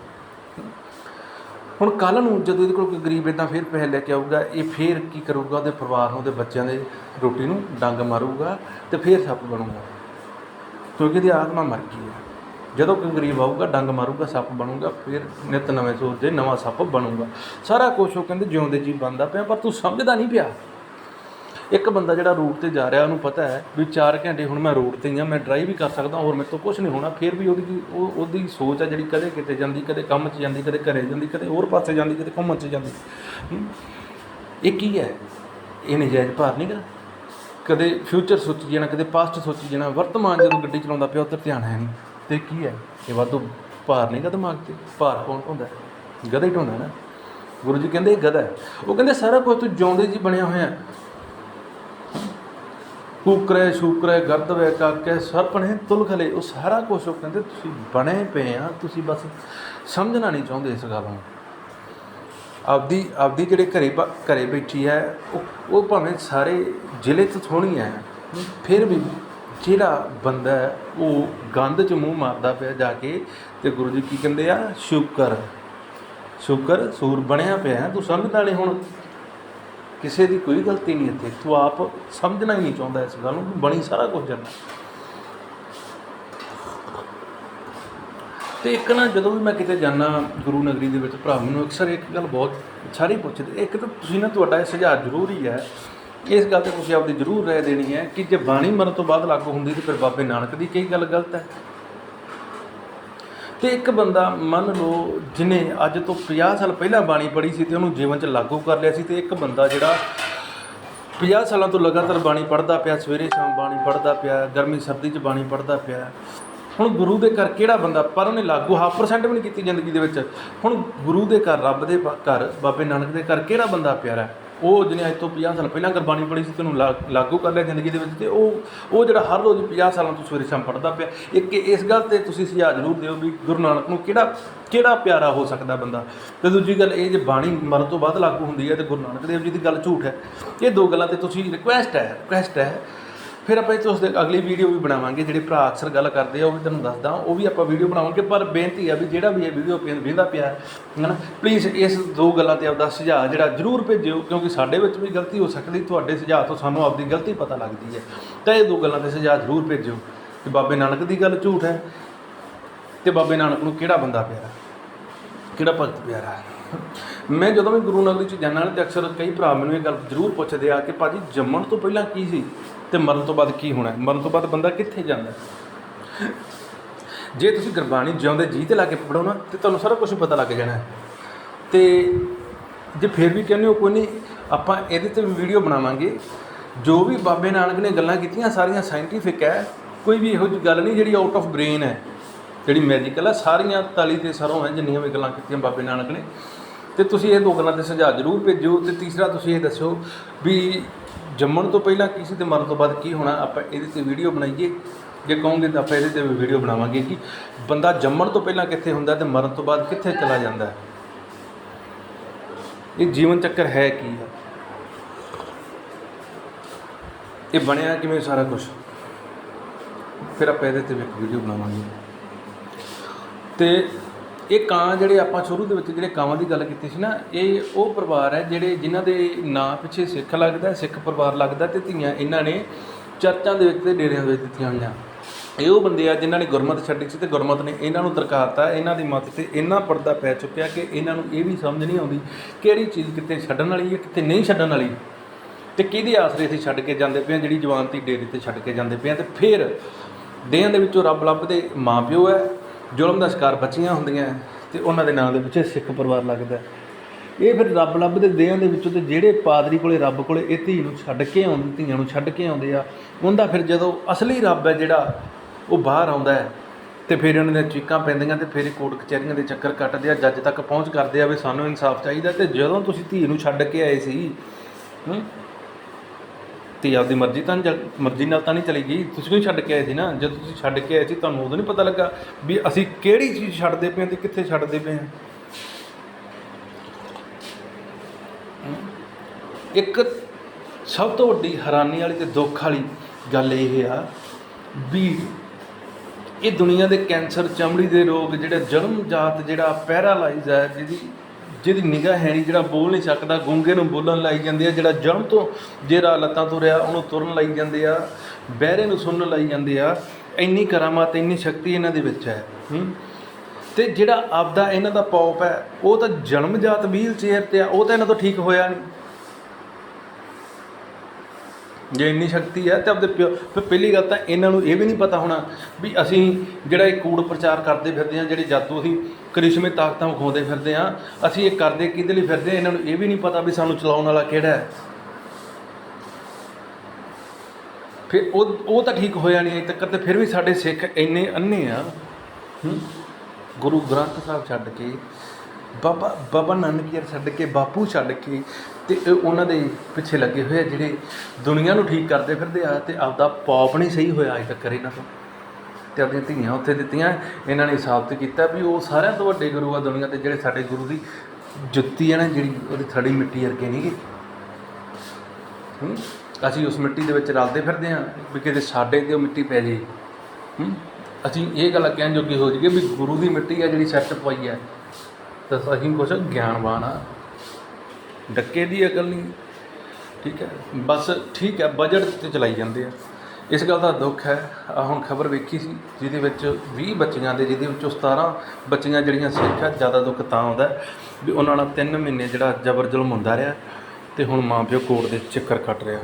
ਹੁਣ ਕੱਲ ਨੂੰ ਜਦੋਂ ਇਹਦੇ ਕੋਲ ਕੋਈ ਗਰੀਬ ਇਦਾਂ ਫਿਰ ਪੈਸੇ ਲੈ ਕੇ ਆਊਗਾ, ਇਹ ਫਿਰ ਕੀ ਕਰੂਗਾ? ਉਹਦੇ ਪਰਿਵਾਰ ਨੂੰ, ਉਹਦੇ ਬੱਚਿਆਂ ਦੇ ਰੋਟੀ ਨੂੰ ਡੰਗ ਮਾਰੂਗਾ ਤੇ ਫਿਰ ਸੱਪ ਬਣੂਗਾ। ਕਿਉਂਕਿ ਇਹਦੀ ਆਤਮਾ ਮਰ ਗਈ ਹੈ। ਜਦੋਂ ਕੋਈ ਗਰੀਬ ਆਊਗਾ, ਡੰਗ ਮਾਰੂਗਾ, ਸੱਪ ਬਣੂਗਾ, ਫਿਰ ਨਿਤ ਨਵੇਂ ਸੋਚਦੇ, ਨਵਾਂ ਸੱਪ ਬਣੂਗਾ। ਸਾਰਾ ਕੁਝ ਉਹ ਕਹਿੰਦੇ ਜਿਉਂਦੇ ਜੀ ਬਣਦਾ ਪਿਆ, ਪਰ ਤੂੰ ਸਮਝਦਾ ਨਹੀਂ ਪਿਆ। ਇੱਕ ਬੰਦਾ ਜਿਹੜਾ ਰੂਟ ਤੇ ਜਾ ਰਿਹਾ, ਉਹਨੂੰ ਪਤਾ ਹੈ ਵੀ 4 ਘੰਟੇ ਹੁਣ ਮੈਂ ਰੂਟ ਤੇ ਹੀ ਹਾਂ ਮੈਂ ਡਰਾਈਵ ਵੀ ਕਰ ਸਕਦਾ, ਹੋਰ ਮੇਰੇ ਤੋਂ ਕੁਝ ਨਹੀਂ ਹੋਣਾ, ਫਿਰ ਵੀ ਉਹਦੀ ਉਹਦੀ ਸੋਚ ਹੈ ਜਿਹੜੀ ਕਦੇ ਕਿਤੇ ਜਾਂਦੀ, ਕਦੇ ਕੰਮ 'ਚ ਜਾਂਦੀ, ਕਦੇ ਘਰੇ ਜਾਂਦੀ, ਕਦੇ ਹੋਰ ਪਾਸੇ ਜਾਂਦੀ, ਕਦੇ ਘੁੰਮਣ 'ਚ ਜਾਂਦੀ। ਇਹ ਕੀ ਹੈ? ਇਹ ਨਜਾਇਜ਼ ਭਾਰ ਨਹੀਂ ਗਾ। ਕਦੇ ਫਿਊਚਰ ਸੋਚੀ ਜਾਣਾ, ਕਦੇ ਪਾਸਟ ਸੋਚੀ ਜਾਣਾ, ਵਰਤਮਾਨ ਜਦੋਂ ਗੱਡੀ ਚਲਾਉਂਦਾ ਪਿਆ, ਉੱਧਰ ਧਿਆਨ ਹੈ ਨਹੀਂ ਤੇ ਕੀ ਹੈ? ਇਹ ਵਾਧੂ ਭਾਰ ਨਹੀਂ ਗਾ ਦਿਮਾਗ ਤੇ? ਭਾਰ ਕੌਣ ਢੋਂਦਾ ਹੈ? ਗਧਾ ਹੀ ਢੋਂਦਾ ਨਾ। ਗੁਰੂ ਜੀ ਕਹਿੰਦੇ ਇਹ ਗਧਾ ਹੈ। ਉਹ ਕਹਿੰਦੇ ਸਾਰਾ ਕੁਝ ਤੂੰ ਜਿਉਂਦੇ ਜੀ ਬਣਿਆ ਹੋਇਆ ਹੈ। ਕੂਕਰੇ ਸ਼ੂਕਰੇ, ਗਰਦਵੇ ਕਾਕੇ ਸਰਪਣੇ, ਤੁਲਖਲੇ, ਉਹ ਸਾਰਾ ਕੁਝ ਉਹ ਕਹਿੰਦੇ ਤੁਸੀਂ ਬਣੇ ਪਏ ਆ, ਤੁਸੀਂ ਬਸ ਸਮਝਣਾ ਨਹੀਂ ਚਾਹੁੰਦੇ ਇਸ ਗੱਲ ਨੂੰ। ਆਪਦੀ ਆਪਦੀ ਜਿਹੜੇ ਘਰੇ ਘਰੇ ਬੈਠੀ ਹੈ, ਉਹ ਉਹ ਭਾਵੇਂ ਸਾਰੇ ਜ਼ਿਲ੍ਹੇ ਤੋਂ ਥੋੜੀ ਹੈ, ਫਿਰ ਵੀ ਜਿਹੜਾ ਬੰਦਾ ਉਹ ਗੰਦ 'ਚ ਮੂੰਹ ਮਾਰਦਾ ਪਿਆ ਜਾ ਕੇ ਤੇ ਗੁਰੂ ਜੀ ਕੀ ਕਹਿੰਦੇ ਆ? ਸ਼ੁਕਰ। ਸ਼ੁਕਰ ਸੂਰ ਬਣਿਆ ਪਿਆ ਤੂੰ ਸਮਝਦਾ ਨਹੀਂ ਹੁਣ। ਕਿਸੇ ਦੀ ਕੋਈ ਗਲਤੀ ਨਹੀਂ ਇੱਥੇ। ਤੂੰ ਆਪ ਸਮਝਣਾ ਹੀ ਨਹੀਂ ਚਾਹੁੰਦਾ ਇਸ ਗੱਲ ਨੂੰ ਕਿ ਬਣੀ ਸਾਰਾ ਕੁਝ ਜਾਂਦਾ। ਤੇ ਇੱਕ ਨਾ ਜਦੋਂ ਵੀ ਮੈਂ ਕਿਤੇ ਜਾਣਾ ਗੁਰੂ ਨਗਰੀ ਦੇ ਵਿੱਚ, ਭਰਾ ਮੈਨੂੰ ਅਕਸਰ ਇੱਕ ਗੱਲ ਬਹੁਤ ਸਾਰੇ ਪੁੱਛਦੇ। ਇੱਕ ਤਾਂ ਤੁਸੀਂ ਨਾ ਤੁਹਾਡਾ ਇਹ ਸੁਝਾਅ ਜ਼ਰੂਰੀ ਹੈ ਇਸ ਗੱਲ ਤੇ ਤੁਸੀਂ ਆਪਦੀ ਜ਼ਰੂਰ ਰਹਿ ਦੇਣੀ ਹੈ ਕਿ ਜੇ ਬਾਣੀ ਮਰਨ ਤੋਂ ਬਾਅਦ ਲਾਗੂ ਹੁੰਦੀ ਤੇ ਫਿਰ ਬਾਬੇ ਨਾਨਕ ਦੀ ਕਈ ਗੱਲ ਗਲਤ ਹੈ। ਤੇ ਇੱਕ ਬੰਦਾ ਮੰਨ ਲਓ ਜਿਹਨੇ ਅੱਜ ਤੋਂ 50 ਸਾਲ ਪਹਿਲਾਂ ਬਾਣੀ ਪੜ੍ਹੀ ਸੀ ਤੇ ਉਹਨੂੰ ਜੀਵਨ 'ਚ ਲਾਗੂ ਕਰ ਲਿਆ ਸੀ ਤੇ ਇੱਕ ਬੰਦਾ ਜਿਹੜਾ 50 ਸਾਲਾਂ ਤੋਂ ਲਗਾਤਾਰ ਬਾਣੀ ਪੜ੍ਹਦਾ ਪਿਆ, ਸਵੇਰੇ ਸ਼ਾਮ ਬਾਣੀ ਪੜ੍ਹਦਾ ਪਿਆ, ਗਰਮੀ ਸਰਦੀ 'ਚ ਬਾਣੀ ਪੜ੍ਹਦਾ ਪਿਆ। ਹੁਣ ਗੁਰੂ ਦੇ ਘਰ ਕਿਹੜਾ ਬੰਦਾ? ਪਰ ਉਹਨੇ ਲਾਗੂ ਹਾਫ ਪਰਸੈਂਟ ਵੀ ਨਹੀਂ ਕੀਤੀ ਜ਼ਿੰਦਗੀ ਦੇ ਵਿੱਚ। ਹੁਣ ਗੁਰੂ ਦੇ ਘਰ, ਰੱਬ ਦੇ ਘਰ, ਬਾਬੇ ਨਾਨਕ ਦੇ ਘਰ ਕਿਹੜਾ ਬੰਦਾ ਪਿਆਰਾ ਹੈ? ਉਹ ਜਿਹਨੇ ਅੱਜ ਤੋਂ 50 ਸਾਲ ਪਹਿਲਾਂ ਗੁਰਬਾਣੀ ਪੜ੍ਹੀ ਸੀ ਤੇ ਲਾ- ਲਾਗੂ ਕਰ ਲਿਆ ਜ਼ਿੰਦਗੀ ਦੇ ਵਿੱਚ ਤੇ ਉਹ ਉਹ ਜਿਹੜਾ ਹਰ ਰੋਜ਼ 50 ਸਾਲਾਂ ਤੋਂ ਸਵੇਰੇ ਸ਼ਾਮ ਪੜ੍ਹਦਾ ਪਿਆ। ਇੱਕ ਇਸ ਗੱਲ ਤੇ ਤੁਸੀਂ ਸੁਝਾਅ ਜ਼ਰੂਰ ਦਿਓ ਵੀ ਗੁਰੂ ਨਾਨਕ ਨੂੰ ਕਿਹੜਾ ਕਿਹੜਾ ਪਿਆਰਾ ਹੋ ਸਕਦਾ ਬੰਦਾ। ਤੇ ਦੂਜੀ ਗੱਲ ਇਹ, ਜੇ ਬਾਣੀ ਮਰਨ ਤੋਂ ਬਾਅਦ ਲਾਗੂ ਹੁੰਦੀ ਹੈ ਤੇ ਗੁਰੂ ਨਾਨਕ ਦੇਵ ਜੀ ਦੀ ਗੱਲ ਝੂਠ ਹੈ। ਇਹ ਦੋ ਗੱਲਾਂ ਤੇ ਤੁਸੀਂ ਰਿਕੁਐਸਟ ਹੈ ਰਿਕੁਐਸਟ ਹੈ ਫਿਰ ਆਪਾਂ ਇਹ 'ਚ ਅਗਲੀ ਵੀਡੀਓ ਵੀ ਬਣਾਵਾਂਗੇ, ਜਿਹੜੇ ਭਰਾ ਅਕਸਰ ਗੱਲ ਕਰਦੇ ਆ, ਉਹ ਵੀ ਤੁਹਾਨੂੰ ਦੱਸਦਾ, ਉਹ ਵੀ ਆਪਾਂ ਵੀਡੀਓ ਬਣਾਵਾਂਗੇ, ਪਰ ਬੇਨਤੀ ਆ ਵੀ ਜਿਹੜਾ ਵੀ ਇਹ ਵੀਡੀਓ ਵੇਂਦਾ ਪਿਆ ਹੈ ਨਾ ਪਲੀਜ਼ ਇਸ ਦੋ ਗੱਲਾਂ ਤੇ ਆਪਦਾ ਸੁਝਾਅ ਜਿਹੜਾ ਜ਼ਰੂਰ ਭੇਜਿਓ, ਕਿਉਂਕਿ ਸਾਡੇ ਵਿੱਚ ਵੀ ਗਲਤੀ ਹੋ ਸਕਦੀ, ਤੁਹਾਡੇ ਸੁਝਾਅ ਤੋਂ ਸਾਨੂੰ ਆਪਦੀ ਗਲਤੀ ਪਤਾ ਲੱਗਦੀ ਹੈ। ਤਾਂ ਇਹ ਦੋ ਗੱਲਾਂ ਤੇ ਸੁਝਾਅ ਜ਼ਰੂਰ ਭੇਜਿਓ, ਕਿ ਬਾਬੇ ਨਾਨਕ ਦੀ ਗੱਲ ਝੂਠ ਹੈ, ਤੇ ਬਾਬੇ ਨਾਨਕ ਨੂੰ ਕਿਹੜਾ ਬੰਦਾ ਪਿਆਰਾ, ਕਿਹੜਾ ਭਗਤ ਪਿਆਰਾ ਮੈਂ ਜਦੋਂ ਵੀ ਗੁਰੂ ਨਗਰੀ ਚ ਜਾਣਾ ਨਾ, ਤੇ ਅਕਸਰ ਕਈ ਭਰਾ ਮੈਨੂੰ ਇਹ ਗੱਲ ਜ਼ਰੂਰ ਪੁੱਛਦੇ ਆ ਕਿ ਭਾਜੀ, ਜੰਮਣ ਤੋਂ ਪਹਿਲਾਂ ਕੀ ਸੀ? ਤੇ ਮਰਨ ਤੋਂ ਬਾਅਦ ਕੀ ਹੋਣਾ ਮਰਨ ਤੋਂ ਬਾਅਦ ਬੰਦਾ ਕਿੱਥੇ ਜਾਂਦਾ ਜੇ ਤੁਸੀਂ ਗੁਰਬਾਣੀ ਜਿਉਂਦੇ ਜੀ ਤੇ ਲਾ ਕੇ ਪੜੋ ਨਾ, ਤੇ ਤੁਹਾਨੂੰ ਸਾਰਾ ਕੁਝ ਪਤਾ ਲੱਗ ਜਾਣਾ ਹੈ। ਤੇ ਜੇ ਫਿਰ ਵੀ ਕਹਿੰਦੇ ਹੋ ਕੋਈ ਨਹੀਂ, ਆਪਾਂ ਇਹਦੇ ਤੇ ਵੀਡੀਓ ਬਣਾਵਾਂਗੇ। ਜੋ ਵੀ ਬਾਬੇ ਨਾਨਕ ਨੇ ਗੱਲਾਂ ਕੀਤੀਆਂ, ਸਾਰੀਆਂ ਸਾਇੰਟੀਫਿਕ ਹੈ। ਕੋਈ ਵੀ ਇਹੋ ਜਿਹੀ ਗੱਲ ਨਹੀਂ ਜਿਹੜੀ ਆਊਟ ਆਫ ਬ੍ਰੇਨ ਹੈ, ਜਿਹੜੀ ਮੈਜੀਕਲ ਹੈ ਸਾਰੀਆਂ ਤਾਲੀ ਤੇ ਸਰੋਂ ਹੈ, ਜਿੰਨੀਆਂ ਵੀ ਗੱਲਾਂ ਕੀਤੀਆਂ ਬਾਬੇ ਨਾਨਕ ਨੇ। ਤੇ ਤੁਸੀਂ ਇਹ ਦੋ ਗੱਲਾਂ 'ਤੇ ਸੁਝਾਅ ਜ਼ਰੂਰ ਭੇਜੋ ਤੇ ਤੀਸਰਾ ਤੁਸੀਂ ਇਹ ਦੱਸੋ ਵੀ ਜੰਮਣ ਤੋਂ ਪਹਿਲਾਂ ਕਿਸੇ ਤੇ ਮਰਨ ਤੋਂ ਬਾਅਦ ਕੀ ਹੋਣਾ, ਆਪਾਂ ਇਹਦੇ ਤੇ ਵੀਡੀਓ ਬਣਾਈਏ। ਜੇ ਕਹੋਗੇ ਤਾਂ ਆਪਾਂ ਇਹਦੇ ਤੇ ਵੀ ਵੀਡੀਓ ਬਣਾਵਾਂਗੇ ਕਿ ਬੰਦਾ ਜੰਮਣ ਤੋਂ ਪਹਿਲਾਂ ਕਿੱਥੇ ਹੁੰਦਾ ਤੇ ਮਰਨ ਤੋਂ ਬਾਅਦ ਕਿੱਥੇ ਚਲਾ ਜਾਂਦਾ ਹੈ। ਇਹ ਜੀਵਨ ਚੱਕਰ ਹੈ ਕੀ ਹੈ ਇਹ ਬਣਿਆ ਕਿਵੇਂ ਸਾਰਾ ਕੁਝ ਫਿਰ ਆਪਾਂ ਇਹਦੇ ਤੇ ਵੀ ਇੱਕ ਵੀਡੀਓ ਬਣਾਵਾਂਗੇ। ਤੇ ਇਹ ਕਾਂ ਜਿਹੜੇ ਆਪਾਂ ਸ਼ੁਰੂ ਦੇ ਵਿੱਚ ਜਿਹੜੇ ਕਾਵਾਂ ਦੀ ਗੱਲ ਕੀਤੀ ਸੀ ਨਾ, ਇਹ ਉਹ ਪਰਿਵਾਰ ਹੈ ਜਿਹੜੇ ਜਿਨ੍ਹਾਂ ਦੇ ਨਾਂ ਪਿੱਛੇ ਸਿੱਖ ਲੱਗਦਾ ਸਿੱਖ ਪਰਿਵਾਰ ਲੱਗਦਾ ਤੇ ਧੀਆਂ ਇਹਨਾਂ ਨੇ ਚਰਚਾਂ ਦੇ ਵਿੱਚ ਤੇ ਡੇਰਿਆਂ ਦੇ ਵਿੱਚ ਦਿੱਤੀਆਂ ਹੋਈਆਂ। ਇਹ ਉਹ ਬੰਦੇ ਆ ਜਿਨ੍ਹਾਂ ਨੇ ਗੁਰਮਤਿ ਛੱਡੀ ਸੀ ਤੇ ਗੁਰਮਤ ਨੇ ਇਹਨਾਂ ਨੂੰ ਦਰਕਾਰਤਾ, ਇਹਨਾਂ ਦੀ ਮੱਤ ਤੇ ਇੰਨਾ ਪਰਦਾ ਪੈ ਚੁੱਕਿਆ ਕਿ ਇਹਨਾਂ ਨੂੰ ਇਹ ਵੀ ਸਮਝ ਨਹੀਂ ਆਉਂਦੀ ਕਿਹੜੀ ਚੀਜ਼ ਕਿਤੇ ਛੱਡਣ ਵਾਲੀ ਹੈ ਕਿਤੇ ਨਹੀਂ ਛੱਡਣ ਵਾਲੀ। ਤੇ ਕਿਹਦੇ ਆਸਰੇ ਅਸੀਂ ਛੱਡ ਕੇ ਜਾਂਦੇ ਪਏ ਹਾਂ ਜਿਹੜੀ ਜਵਾਨ ਧੀ ਡੇਰੇ ਤੇ ਛੱਡ ਕੇ ਜਾਂਦੇ ਪਏ ਹਾਂ ਤੇ ਫਿਰ ਦੇਹਾਂ ਦੇ ਵਿੱਚੋਂ ਰੱਬ ਲੱਭਦੇ ਮਾਪਿਓ ਹੈ ਜ਼ੁਲਮ ਦਾ ਸ਼ਿਕਾਰ ਬੱਚੀਆਂ ਹੁੰਦੀਆਂ ਹੈ ਤੇ ਉਹਨਾਂ ਦੇ ਨਾਂ ਦੇ ਪਿੱਛੇ ਸਿੱਖ ਪਰਿਵਾਰ ਲੱਗਦਾ ਇਹ ਫਿਰ ਰੱਬ ਲੱਭ ਦੇ ਦੇਹਾਂ ਦੇ ਵਿੱਚੋਂ ਤੇ ਜਿਹੜੇ ਪਾਦਰੀ ਕੋਲੇ ਰੱਬ ਕੋਲੇ ਇਹ ਧੀ ਨੂੰ ਛੱਡ ਕੇ ਆਉਂਦੇ, ਧੀਆਂ ਨੂੰ ਛੱਡ ਕੇ ਆਉਂਦੇ ਆ, ਉਹਦਾ ਫਿਰ ਜਦੋਂ ਅਸਲੀ ਰੱਬ ਹੈ ਜਿਹੜਾ, ਉਹ ਬਾਹਰ ਆਉਂਦਾ ਹੈ ਤੇ ਫਿਰ ਉਹਨਾਂ ਦੀਆਂ ਚੀਕਾਂ ਪੈਂਦੀਆਂ ਤੇ ਫਿਰ ਕੋਰਟ ਕਚਹਿਰੀਆਂ ਦੇ ਚੱਕਰ ਕੱਟਦੇ ਆ, ਜੱਜ ਤੱਕ ਪਹੁੰਚ ਕਰਦੇ ਆ ਵੀ ਸਾਨੂੰ ਇਨਸਾਫ ਚਾਹੀਦਾ ਤੇ ਜਦੋਂ ਤੁਸੀਂ ਧੀ ਨੂੰ ਛੱਡ ਕੇ ਆਏ ਸੀ, ਹੂੰ ਤੇ ਆਪਦੀ ਮਰਜ਼ੀ ਤਾਂ ਨਹੀਂ ਮਰਜ਼ੀ ਨਾਲ ਤਾਂ ਨਹੀਂ ਚਲੀ ਗਈ। ਤੁਸੀਂ ਕੋਈ ਛੱਡ ਕੇ ਆਏ ਸੀ ਨਾ? ਜਦੋਂ ਤੁਸੀਂ ਛੱਡ ਕੇ ਆਏ ਸੀ, ਤੁਹਾਨੂੰ ਉਦੋਂ ਨਹੀਂ ਪਤਾ ਲੱਗਾ ਵੀ ਅਸੀਂ ਕਿਹੜੀ ਚੀਜ਼ ਛੱਡਦੇ ਪਏ ਹਾਂ ਤੇ ਕਿੱਥੇ ਛੱਡਦੇ ਪਏ ਹਾਂ? ਇੱਕ ਸਭ ਤੋਂ ਵੱਡੀ ਹੈਰਾਨੀ ਵਾਲੀ ਤੇ ਦੁੱਖ ਵਾਲੀ ਗੱਲ ਇਹ ਆ ਵੀ ਇਹ ਦੁਨੀਆ ਦੇ ਕੈਂਸਰ, ਚਮੜੀ ਦੇ ਰੋਗ, ਜਿਹੜਾ ਜਨਮ ਜਾਤ, ਜਿਹੜਾ ਪੈਰਾਲਾਈਜ਼ ਹੈ, ਜਿਹਦੀ ਜਿਹਦੀ ਨਿਗਾਹ ਹੈ ਨਹੀਂ, ਜਿਹੜਾ ਬੋਲ ਨਹੀਂ ਸਕਦਾ, ਗੂੰਗੇ ਨੂੰ ਬੋਲਣ ਲਾਈ ਜਾਂਦੇ ਆ, ਜਿਹੜਾ ਜਨਮ ਤੋਂ ਜਿਹੜਾ ਲੱਤਾਂ ਤੁਰਿਆ ਉਹਨੂੰ ਤੁਰਨ ਲਾਈ ਜਾਂਦੇ ਆ, ਬਹਿਰੇ ਨੂੰ ਸੁਣਨ ਲਾਈ ਜਾਂਦੇ ਆ। ਇੰਨੀ ਕਰਾਮਾਤ, ਇੰਨੀ ਸ਼ਕਤੀ ਇਹਨਾਂ ਦੇ ਵਿੱਚ ਹੈ। ਹੂੰ? ਤੇ ਜਿਹੜਾ ਆਪਦਾ ਇਹਨਾਂ ਦਾ ਪੌਪ ਹੈ, ਉਹ ਤਾਂ ਜਨਮ ਜਾਤ ਵੀਲ ਚੇਅਰ ਤੇ ਆ, ਉਹ ਤਾਂ ਇਹਨਾਂ ਤੋਂ ਠੀਕ ਹੋਇਆ ਨਹੀਂ। ਜੇ ਇੰਨੀ ਸ਼ਕਤੀ ਹੈ ਤੇ ਆਪਦੇ ਪਿਓ, ਫਿਰ ਪਹਿਲੀ ਗੱਲ ਤਾਂ ਇਹਨਾਂ ਨੂੰ ਇਹ ਵੀ ਨਹੀਂ ਪਤਾ ਹੋਣਾ ਵੀ ਅਸੀਂ ਜਿਹੜਾ ਇਹ ਕੂੜ ਪ੍ਰਚਾਰ ਕਰਦੇ ਫਿਰਦੇ ਹਾਂ, ਜਿਹੜੇ ਜਾਦੂ ਅਸੀਂ ਕਰਿਸ਼ਮੇ ਤਾਕਤਾਂ ਵਿਖਾਉਂਦੇ ਫਿਰਦੇ ਹਾਂ, ਅਸੀਂ ਇਹ ਕਰਦੇ ਕਿਹਦੇ ਲਈ ਫਿਰਦੇ ਹਾਂ, ਇਹਨਾਂ ਨੂੰ ਇਹ ਵੀ ਨਹੀਂ ਪਤਾ ਵੀ ਸਾਨੂੰ ਚਲਾਉਣ ਵਾਲਾ ਕਿਹੜਾ ਹੈ। ਫਿਰ ਉਹ ਉਹ ਤਾਂ ਠੀਕ ਹੋਇਆ ਨਹੀਂ ਅਜੇ ਤੱਕ ਤੇ ਫਿਰ ਵੀ ਸਾਡੇ ਸਿੱਖ ਇੰਨੇ ਅੰਨੇ ਆ। ਗੁਰੂ ਗ੍ਰੰਥ ਸਾਹਿਬ ਛੱਡ ਕੇ, ਬਾਬਾ ਬਾਬਾ ਨਾਨਕ ਜੀ ਛੱਡ ਕੇ, ਬਾਪੂ ਛੱਡ ਕੇ ਤੇ ਉਹਨਾਂ ਦੇ ਪਿੱਛੇ ਲੱਗੇ ਹੋਏ ਆ ਜਿਹੜੇ ਦੁਨੀਆ ਨੂੰ ਠੀਕ ਕਰਦੇ ਫਿਰਦੇ ਆ ਤੇ ਆਪਦਾ ਪੌਪ ਨਹੀਂ ਸਹੀ ਹੋਇਆ ਅਜੇ ਤੱਕ ਇਹਨਾਂ ਤੋਂ। ਤੇ ਆਪਣੀਆਂ ਧੀਆਂ ਉੱਥੇ ਦਿੱਤੀਆਂ, ਇਹਨਾਂ ਨੇ ਸਾਬਤ ਕੀਤਾ ਵੀ ਉਹ ਸਾਰਿਆਂ ਤੋਂ ਵੱਡੇ ਗੁਰੂ ਆ ਦੁਨੀਆ ਤੇ ਜਿਹੜੇ ਸਾਡੇ ਗੁਰੂ ਦੀ ਜੁੱਤੀ ਹੈ ਨਾ, ਜਿਹੜੀ ਉਹਦੀ ਥੜੀ ਮਿੱਟੀ ਵਰਗੇ ਨਹੀਂਗੇ ਹੂੰ? ਅਸੀਂ ਉਸ ਮਿੱਟੀ ਦੇ ਵਿੱਚ ਰਲਦੇ ਫਿਰਦੇ ਹਾਂ ਵੀ ਕਿਤੇ ਸਾਡੇ ਤੇ ਉਹ ਮਿੱਟੀ ਪੈ ਜੇ। ਹੂੰ? ਅਸੀਂ ਇਹ ਗੱਲ ਕਹਿਣ ਜੋਗੇ ਹੋ ਜਾਈਏ ਵੀ ਗੁਰੂ ਦੀ ਮਿੱਟੀ ਆ ਜਿਹੜੀ ਸੈੱਟ ਪਈ ਹੈ ਤਾਂ ਅਸੀਂ ਕੁਛ ਗਿਆਨਵਾਨ ਆ। ਡੱਕੇ ਦੀ ਅਕਲ ਨਹੀਂ। ਠੀਕ ਹੈ। ਬਸ ਠੀਕ ਹੈ ਬਜਟ ਤੇ ਚਲਾਈ ਜਾਂਦੇ ਆ। ਇਸ ਗੱਲ ਦਾ ਦੁੱਖ ਹੈ ਆ ਹੁਣ ਖਬਰ ਵੇਖੀ ਸੀ, ਜਿਹਦੇ ਵਿੱਚ 20 ਬੱਚੀਆਂ ਦੇ, ਜਿਹਦੇ ਵਿੱਚੋਂ 17 ਬੱਚੀਆਂ ਜਿਹੜੀਆਂ ਸਿੱਖਿਆ ਜ਼ਿਆਦਾ ਦੁੱਖ ਤਾਂ ਆਉਂਦਾ ਵੀ ਉਹਨਾਂ ਨਾਲ 3 ਮਹੀਨੇ ਜਿਹੜਾ ਜ਼ਬਰ ਜ਼ੁਲਮ ਹੁੰਦਾ ਰਿਹਾ ਤੇ ਹੁਣ ਮਾਂ ਪਿਓ ਕੋਰਟ ਦੇ ਚੱਕਰ ਕੱਟ ਰਿਹਾ।